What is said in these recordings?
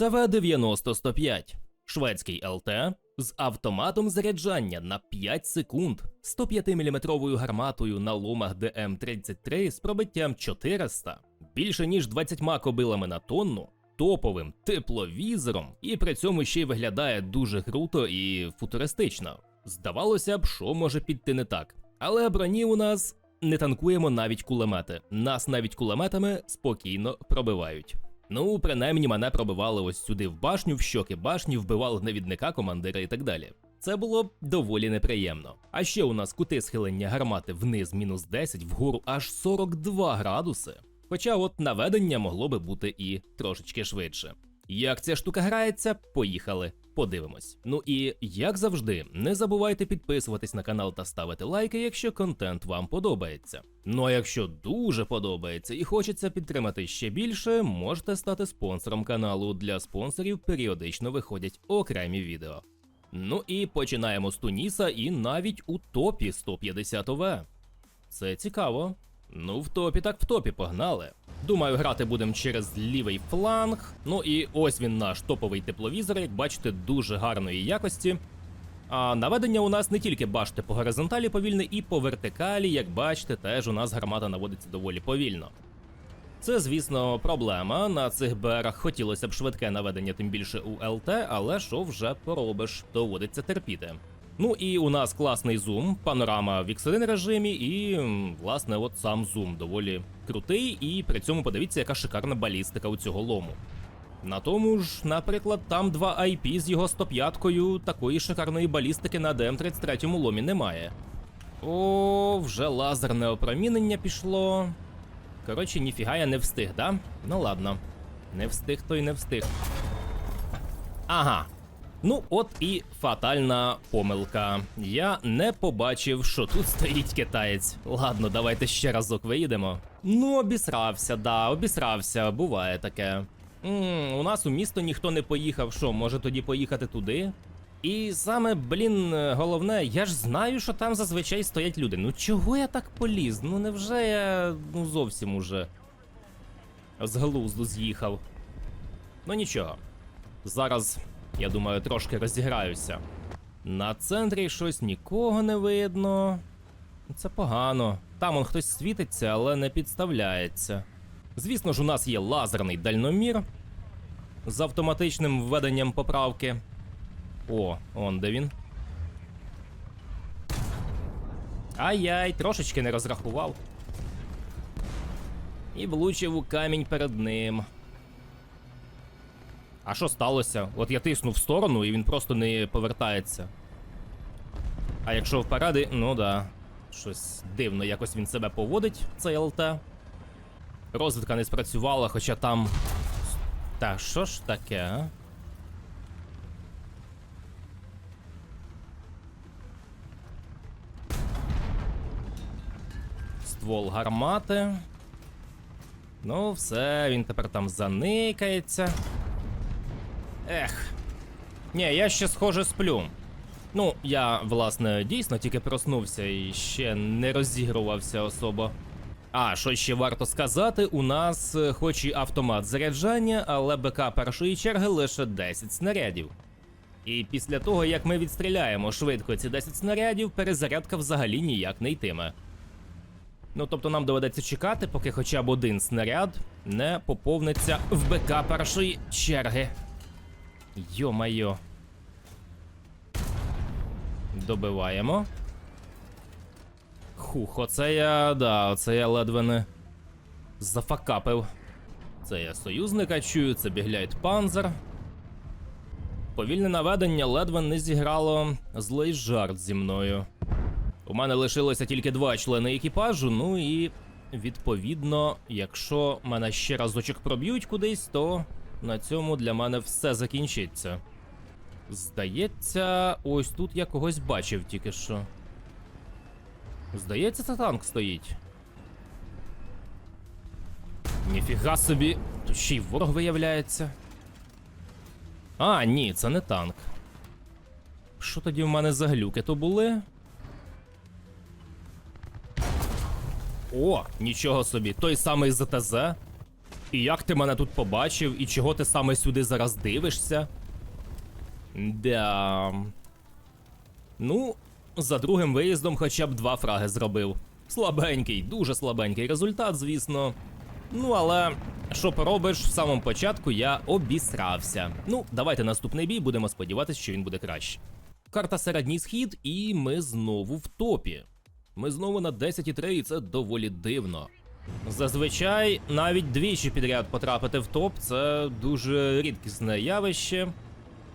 ЦВ-90-105. Шведський ЛТ з автоматом заряджання на 5 секунд, 105-мм гарматою на ломах ДМ-33 з пробиттям 400, більше ніж 20 кобилами на тонну, топовим тепловізором, і при цьому ще й виглядає дуже круто і футуристично. Здавалося б, що може піти не так. Але броні у нас не танкуємо навіть кулемети. Нас навіть кулеметами спокійно пробивають. Ну, принаймні мене пробивали ось сюди в башню, в щоки башні, вбивали навідника, командира і так далі. Це було доволі неприємно. А ще у нас кути схилення гармати вниз мінус 10, вгору аж 42 градуси. Хоча от наведення могло би бути і трошечки швидше. Як ця штука грається, поїхали, подивимось. Ну і як завжди, не забувайте підписуватись на канал та ставити лайки, якщо контент вам подобається. Ну а якщо дуже подобається і хочеться підтримати ще більше, можете стати спонсором каналу. Для спонсорів періодично виходять окремі відео. Ну і починаємо з Туніса і навіть у топі 150 ОВ. Це цікаво. Ну, в топі так в топі погнали. Думаю, грати будемо через лівий фланг. Ну і ось він наш топовий тепловізор, як бачите, дуже гарної якості. А наведення у нас не тільки бачите по горизонталі повільне, і по вертикалі, як бачите, теж у нас гармата наводиться доволі повільно. Це, звісно, проблема. На цих БРах хотілося б швидке наведення, тим більше у ЛТ, але що вже поробиш, доводиться терпіти. Ну і у нас класний зум, панорама в X1 режимі, і власне, от сам зум доволі крутий, і при цьому подивіться, яка шикарна балістика у цього лому. На тому ж, наприклад, там 2 IP з його 105-кою, такої шикарної балістики на ДМ-33 ломі немає. О, вже лазерне опромінення пішло. Коротше, ніфіга я не встиг, да? Ну ладно. Не встиг, то й не встиг. Ага. Ну, от і фатальна помилка. Я не побачив, що тут стоїть китаєць. Ладно, давайте ще разок виїдемо. Ну, обісрався, да, обісрався, буває таке. м у нас у місто ніхто не поїхав. Що, може тоді поїхати туди? І саме, блін, головне, я ж знаю, що там зазвичай стоять люди. Ну чого я так поліз? Ну невже я ну зовсім уже з глузду з'їхав? Ну нічого. Зараз, я думаю, трошки розіграюся. На центрі щось нікого не видно. Це погано. Там он хтось світиться, але не підставляється. Звісно ж, у нас є лазерний дальномір з автоматичним введенням поправки. О, он де він. Ай-яй, трошечки не розрахував. І влучив у камінь перед ним. А що сталося? От я тиснув в сторону і він просто не повертається. А якщо вперед, і- ну да. Щось дивно якось він себе поводить, цей ЛТ. Розвідка не спрацювала, хоча там. Та що ж таке? Ствол гармати. Ну, все, він тепер там заникається. Ех. Ні, я ще схоже сплю. Ну, я, власне, дійсно тільки проснувся і ще не розігрувався особо. А, що ще варто сказати, у нас е, хоч і автомат заряджання, але БК першої черги лише 10 снарядів. І після того, як ми відстріляємо швидко ці 10 снарядів, перезарядка взагалі ніяк не йтиме. Ну, тобто нам доведеться чекати, поки хоча б один снаряд не поповниться в БК першої черги. Йо-майо. Добиваємо. Хух, оце я. Да, оце я ледве не зафакапив. Це я союзника чую, це бігляйт панзер. Повільне наведення ледве не зіграло злий жарт зі мною. У мене лишилося тільки два члени екіпажу, ну і відповідно, якщо мене ще разочок проб'ють кудись, то на цьому для мене все закінчиться. Здається, ось тут я когось бачив тільки що. Здається, це танк стоїть. Ніфіга собі. Тут ще й ворог виявляється. А, ні, це не танк. Що тоді в мене за глюки то були? О, нічого собі, той самий ЗТЗ. І як ти мене тут побачив, і чого ти саме сюди зараз дивишся? Да. Ну, за другим виїздом хоча б два фраги зробив. Слабенький, дуже слабенький результат, звісно. Ну, але що поробиш, в самому початку я обісрався. Ну, давайте наступний бій, будемо сподіватися, що він буде краще. Карта середній схід, і ми знову в топі. Ми знову на 10,3, і це доволі дивно. Зазвичай навіть двічі підряд потрапити в топ це дуже рідкісне явище.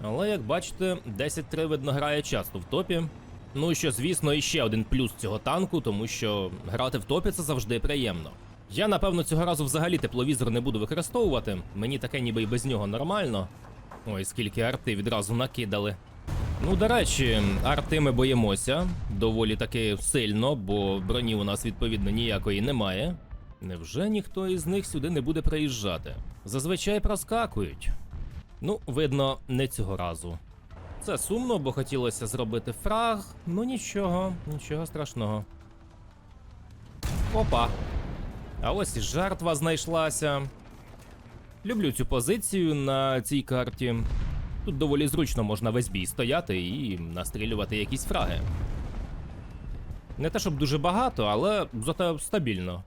Але як бачите, 10-3 видно грає часто в топі. Ну що, звісно, іще один плюс цього танку, тому що грати в топі це завжди приємно. Я напевно цього разу взагалі тепловізор не буду використовувати. Мені таке ніби й без нього нормально. Ой, скільки арти відразу накидали. Ну, до речі, арти ми боїмося доволі таки сильно, бо броні у нас відповідно ніякої немає. Невже ніхто із них сюди не буде приїжджати? Зазвичай проскакують. Ну, видно, не цього разу. Це сумно, бо хотілося зробити фраг. Ну нічого, нічого страшного. Опа. А ось і жертва знайшлася. Люблю цю позицію на цій карті. Тут доволі зручно можна весь бій стояти і настрілювати якісь фраги. Не те, щоб дуже багато, але зате стабільно.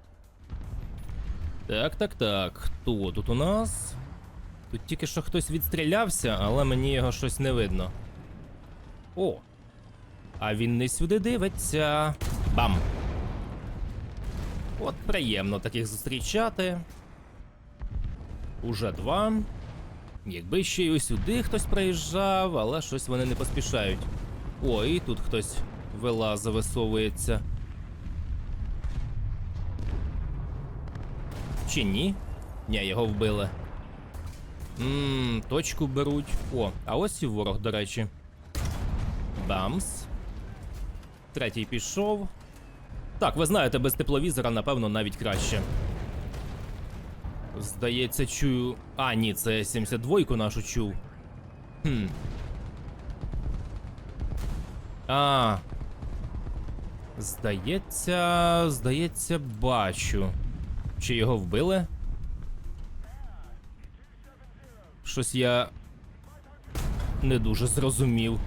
Так, так, так. Хто тут у нас? Тут тільки що хтось відстрілявся, але мені його щось не видно. О! А він не сюди дивиться. Бам! От приємно таких зустрічати. Уже два. Якби ще й ось сюди хтось приїжджав, але щось вони не поспішають. Ой, тут хтось вилаза висовується. Чи ні? Ні, його вбили. Ммм, точку беруть. О, а ось і ворог, до речі. Бамс. Третій пішов. Так, ви знаєте, без тепловізора, напевно, навіть краще. Здається, чую. А, ні, це 72-ку нашу чув. Хм. А. Здається, здається, бачу. Чи його вбили? Щось я не дуже зрозумів.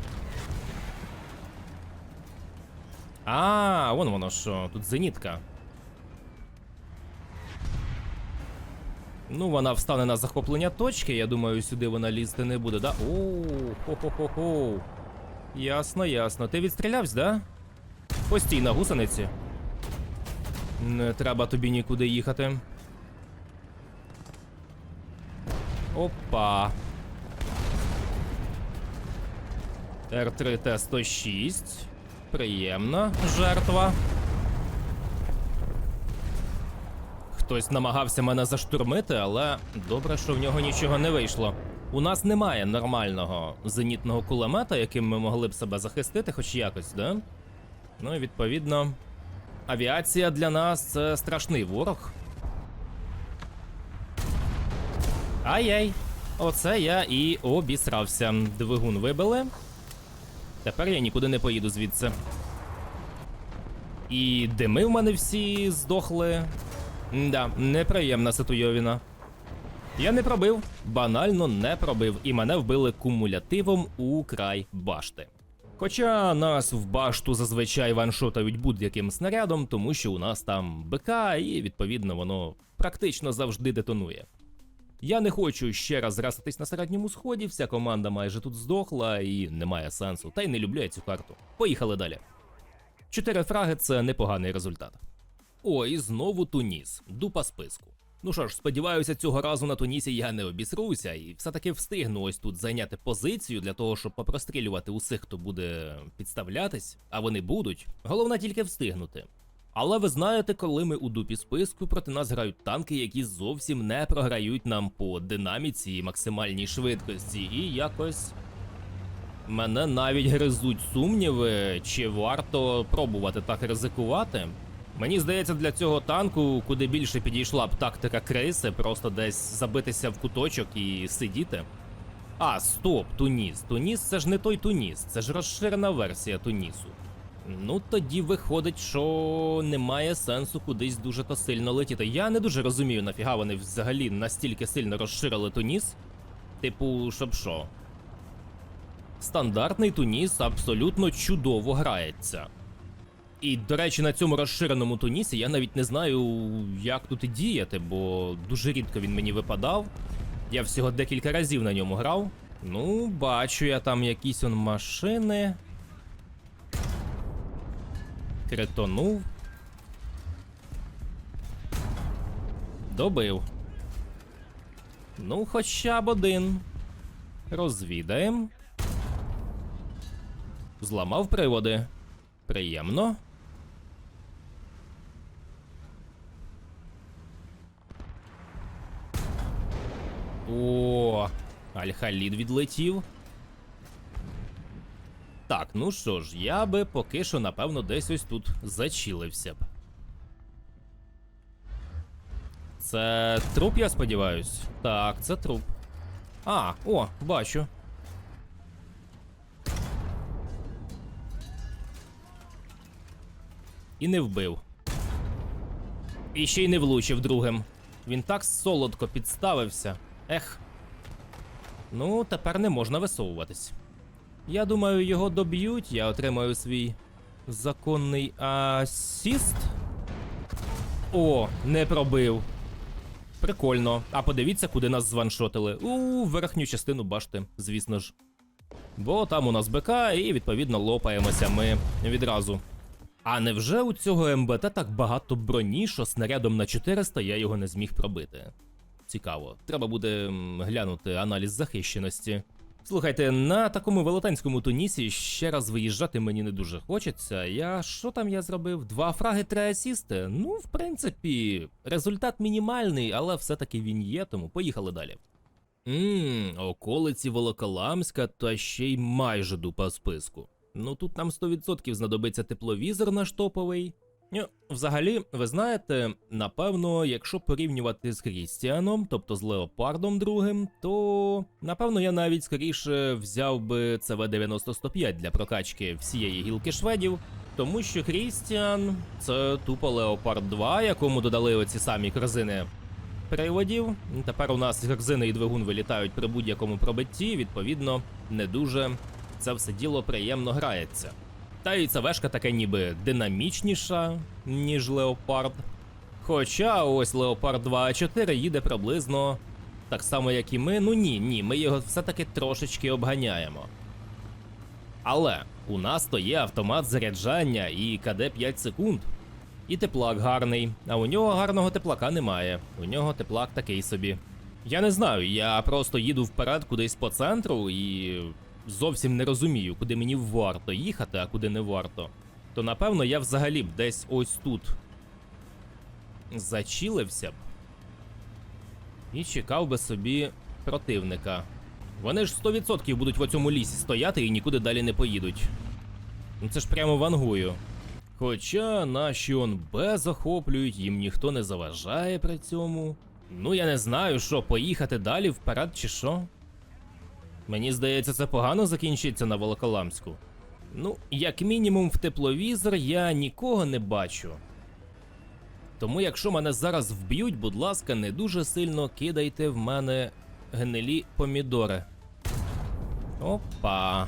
А, вон воно що, тут зенітка. Ну, вона встане на захоплення точки, я думаю, сюди вона лізти не буде, да? О, хо-хо-хо-хо. Ясно, ясно. Ти відстрілявся, да? Постій на гусениці. Не треба тобі нікуди їхати. Опа. Р3Т-106. Приємна жертва. Хтось намагався мене заштурмити, але добре, що в нього нічого не вийшло. У нас немає нормального зенітного кулемета, яким ми могли б себе захистити, хоч якось, да? Ну і відповідно, авіація для нас це страшний ворог. Ай-яй, оце я і обісрався. Двигун вибили. Тепер я нікуди не поїду звідси. І дими в мене всі здохли. Да, неприємна ситуйовіна. Я не пробив, банально не пробив, і мене вбили кумулятивом у край башти. Хоча нас в башту зазвичай ваншотають будь-яким снарядом, тому що у нас там БК, і відповідно воно практично завжди детонує. Я не хочу ще раз зрастатись на середньому сході, вся команда майже тут здохла і немає сенсу, та й не люблю я цю карту. Поїхали далі. Чотири фраги це непоганий результат. О, і знову Туніс, дупа списку. Ну що ж, сподіваюся, цього разу на Тунісі я не обісруся і все-таки встигну ось тут зайняти позицію для того, щоб попрострілювати усіх, хто буде підставлятись, а вони будуть. Головне тільки встигнути. Але ви знаєте, коли ми у дупі списку проти нас грають танки, які зовсім не програють нам по динаміці і максимальній швидкості, і якось мене навіть гризуть сумніви, чи варто пробувати так ризикувати. Мені здається, для цього танку куди більше підійшла б тактика криси, просто десь забитися в куточок і сидіти. А, стоп, Туніс. Туніс це ж не той Туніс, це ж розширена версія Тунісу. Ну тоді виходить, що немає сенсу кудись дуже то сильно летіти. Я не дуже розумію, нафіга вони взагалі настільки сильно розширили Туніс. Типу, щоб що? Стандартний Туніс абсолютно чудово грається. І, до речі, на цьому розширеному Тунісі я навіть не знаю, як тут і діяти, бо дуже рідко він мені випадав. Я всього декілька разів на ньому грав. Ну, бачу я там якісь он машини. Критонув. Добив. Ну, хоча б один. Розвідаємо. Зламав приводи. Приємно. О, Аль-Халід відлетів. Так, ну що ж, я би поки що, напевно, десь ось тут зачілився б. Це труп, я сподіваюсь? Так, це труп. А, о, бачу. І не вбив. І ще й не влучив другим. Він так солодко підставився. Ех. Ну, тепер не можна висовуватись. Я думаю, його доб'ють, я отримаю свій законний асіст. О, не пробив. Прикольно. А подивіться, куди нас званшотили. У верхню частину башти, звісно ж. Бо там у нас БК, і відповідно лопаємося ми відразу. А невже у цього МБТ так багато броні, що снарядом на 400 я його не зміг пробити? Цікаво. Треба буде глянути аналіз захищеності. Слухайте, на такому велетенському тунісі ще раз виїжджати мені не дуже хочеться. Я що там я зробив? Два фраги, три асісти? Ну, в принципі, результат мінімальний, але все-таки він є, тому поїхали далі. Ммм, околиці Волоколамська та ще й майже дупа списку. Ну тут нам 100% знадобиться тепловізор наш топовий. Взагалі, ви знаєте, напевно, якщо порівнювати з Крістіаном, тобто з Леопардом другим, то напевно я навіть скоріше взяв би ЦВ-90-105 для прокачки всієї гілки шведів, тому що Крістіан це тупо Леопард 2, якому додали оці самі корзини приводів. Тепер у нас корзини і двигун вилітають при будь-якому пробитті, відповідно, не дуже це все діло приємно грається. Та і ця вешка така ніби динамічніша, ніж Леопард. Хоча ось Леопард 2А4 їде приблизно так само, як і ми. Ну ні, ні, ми його все-таки трошечки обганяємо. Але у нас то є автомат заряджання і КД 5 секунд. І теплак гарний, а у нього гарного теплака немає. У нього теплак такий собі. Я не знаю, я просто їду вперед кудись по центру і зовсім не розумію, куди мені варто їхати, а куди не варто. То напевно я взагалі б десь ось тут зачілився б і чекав би собі противника. Вони ж 100% будуть в цьому лісі стояти і нікуди далі не поїдуть. Ну це ж прямо вангую. Хоча наші он Б захоплюють, їм ніхто не заважає при цьому. Ну я не знаю, що поїхати далі вперед чи що. Мені здається, це погано закінчиться на Волоколамську. Ну, як мінімум, в тепловізор я нікого не бачу. Тому, якщо мене зараз вб'ють, будь ласка, не дуже сильно кидайте в мене гнилі помідори. Опа.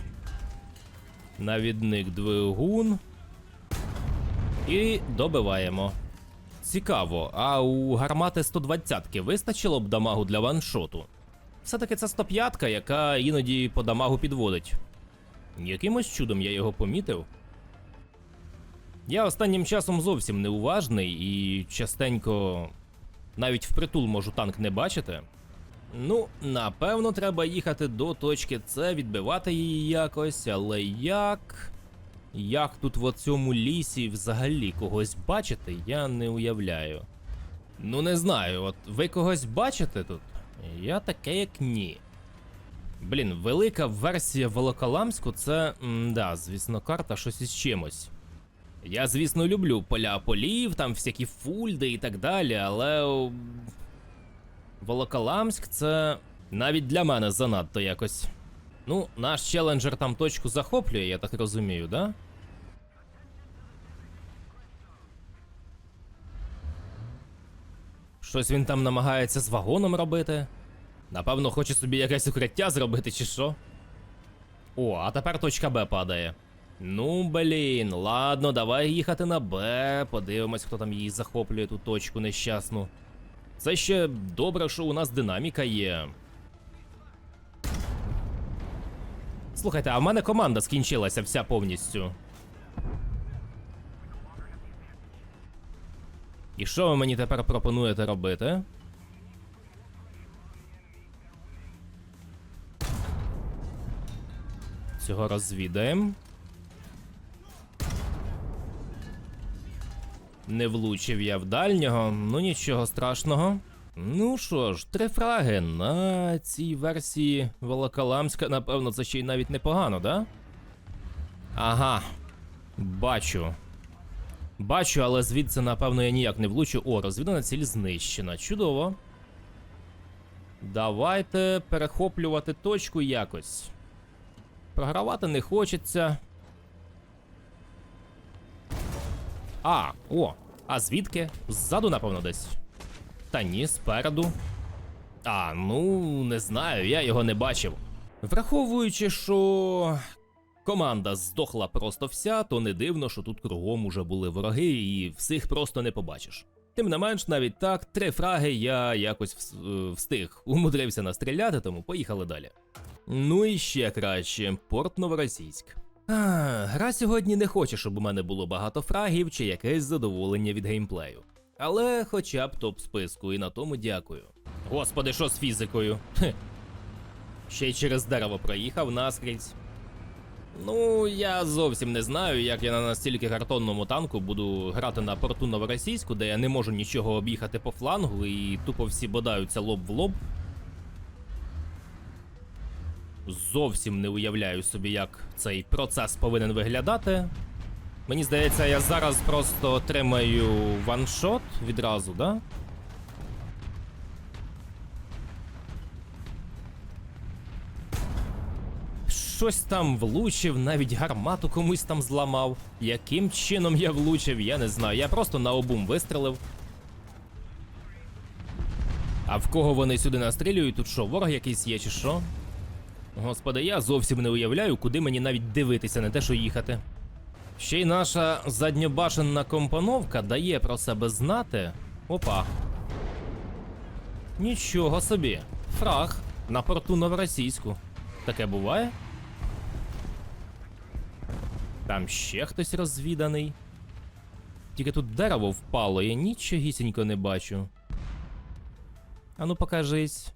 Навідник двигун. І добиваємо. Цікаво, а у гармати 120-ки вистачило б дамагу для ваншоту? Все-таки це 105-ка, яка іноді по дамагу підводить. Якимось чудом я його помітив. Я останнім часом зовсім неуважний і частенько навіть впритул можу танк не бачити. Ну, напевно, треба їхати до точки С, відбивати її якось, але як. Як тут в цьому лісі взагалі когось бачити, я не уявляю. Ну, не знаю, от ви когось бачите тут? Я таке як ні. Блін, велика версія Волоколамську це. да, звісно, карта щось із чимось. Я, звісно, люблю поля полів, там всякі фульди і так далі, але. Волоколамськ це навіть для мене занадто якось. Ну, наш челенджер там точку захоплює, я так розумію, да? Щось він там намагається з вагоном робити. Напевно, хоче собі якесь укриття зробити, чи що. О, а тепер точка Б падає. Ну, блін, ладно, давай їхати на Б. Подивимось, хто там її захоплює ту точку нещасну. Це ще добре, що у нас динаміка є. Слухайте, а в мене команда скінчилася вся повністю. І що ви мені тепер пропонуєте робити? Цього розвідаємо. Не влучив я в дальнього, ну нічого страшного. Ну що ж, три фраги на цій версії Волоколамська, напевно, це ще й навіть непогано, да? Ага. Бачу. Бачу, але звідси, напевно, я ніяк не влучу. О, розвідана ціль знищена. Чудово. Давайте перехоплювати точку якось. Програвати не хочеться. А, о, а звідки? Ззаду, напевно, десь. Та ні, спереду. А, ну, не знаю, я його не бачив. Враховуючи, що команда здохла просто вся, то не дивно, що тут кругом уже були вороги і всіх просто не побачиш. Тим не менш, навіть так, три фраги я якось е, встиг, умудрився настріляти, тому поїхали далі. Ну і ще краще, порт Новоросійськ. А, гра сьогодні не хоче, щоб у мене було багато фрагів чи якесь задоволення від геймплею. Але хоча б топ списку, і на тому дякую. Господи, що з фізикою? Хе. Ще й через дерево проїхав наскрізь. Ну, я зовсім не знаю, як я на настільки картонному танку буду грати на порту Новоросійську, де я не можу нічого об'їхати по флангу і тупо всі бодаються лоб в лоб. Зовсім не уявляю собі, як цей процес повинен виглядати. Мені здається, я зараз просто отримаю ваншот відразу, да? Щось там влучив, навіть гармату комусь там зламав. Яким чином я влучив, я не знаю. Я просто на обум вистрелив. А в кого вони сюди настрілюють? Тут що, ворог якийсь є, чи що? Господи, я зовсім не уявляю, куди мені навіть дивитися, не те, що їхати. Ще й наша задньобашенна компоновка дає про себе знати. Опа. Нічого собі. Фраг на порту Новоросійську. Таке буває? Там ще хтось розвіданий. Тільки тут дерево впало, я нічогісінько не бачу. Ану, покажись.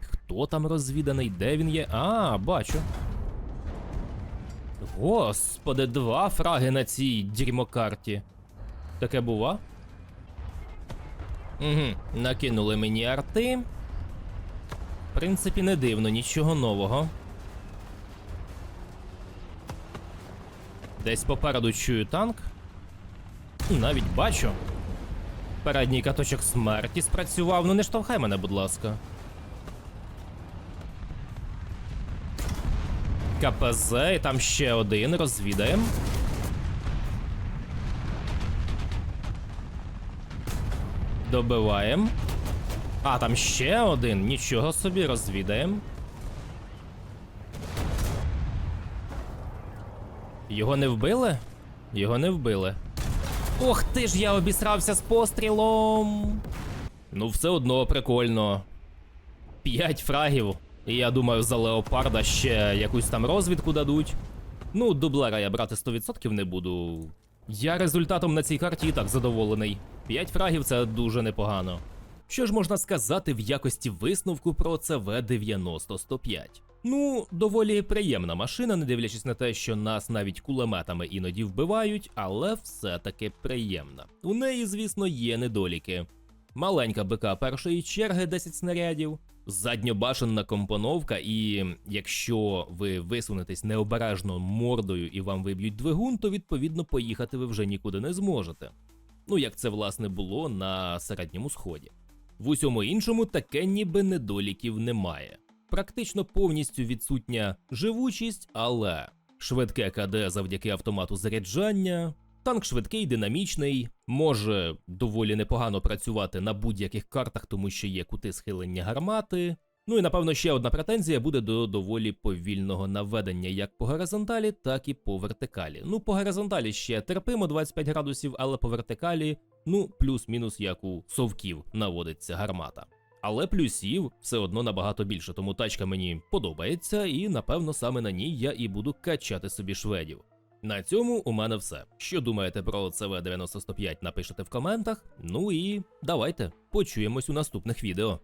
Хто там розвіданий? Де він є? А, бачу. Господи, два фраги на цій дерьмокарті. Таке бува? Угу, накинули мені арти. В принципі, не дивно, нічого нового. Десь попереду чую танк. Навіть бачу. Передній каточок смерті спрацював. Ну не штовхай мене, будь ласка. КПЗ, і там ще один, розвідаємо. Добиваємо. А, там ще один. Нічого собі, розвідаємо. Його не вбили? Його не вбили. Ох ти ж я обісрався з пострілом. Ну, все одно прикольно. П'ять фрагів. І я думаю, за леопарда ще якусь там розвідку дадуть. Ну, дублера я брати 100% не буду. Я результатом на цій карті і так задоволений. 5 фрагів це дуже непогано. Що ж можна сказати в якості висновку про цв 90 Ну, доволі приємна машина, не дивлячись на те, що нас навіть кулеметами іноді вбивають, але все-таки приємна. У неї, звісно, є недоліки. Маленька БК першої черги 10 снарядів, задньобашенна компоновка, і якщо ви висунетесь необережно мордою і вам виб'ють двигун, то відповідно поїхати ви вже нікуди не зможете. Ну як це власне було на середньому сході. В усьому іншому таке ніби недоліків немає. Практично повністю відсутня живучість, але швидке КД завдяки автомату заряджання, Танк швидкий, динамічний, може доволі непогано працювати на будь-яких картах, тому що є кути схилення гармати. Ну і напевно ще одна претензія буде до доволі повільного наведення як по горизонталі, так і по вертикалі. Ну, по горизонталі ще терпимо 25 градусів, але по вертикалі, ну, плюс-мінус як у совків наводиться гармата. Але плюсів все одно набагато більше, тому тачка мені подобається, і напевно саме на ній я і буду качати собі шведів. На цьому у мене все. Що думаєте про CV 90 напишете в коментах. Ну і давайте почуємось у наступних відео.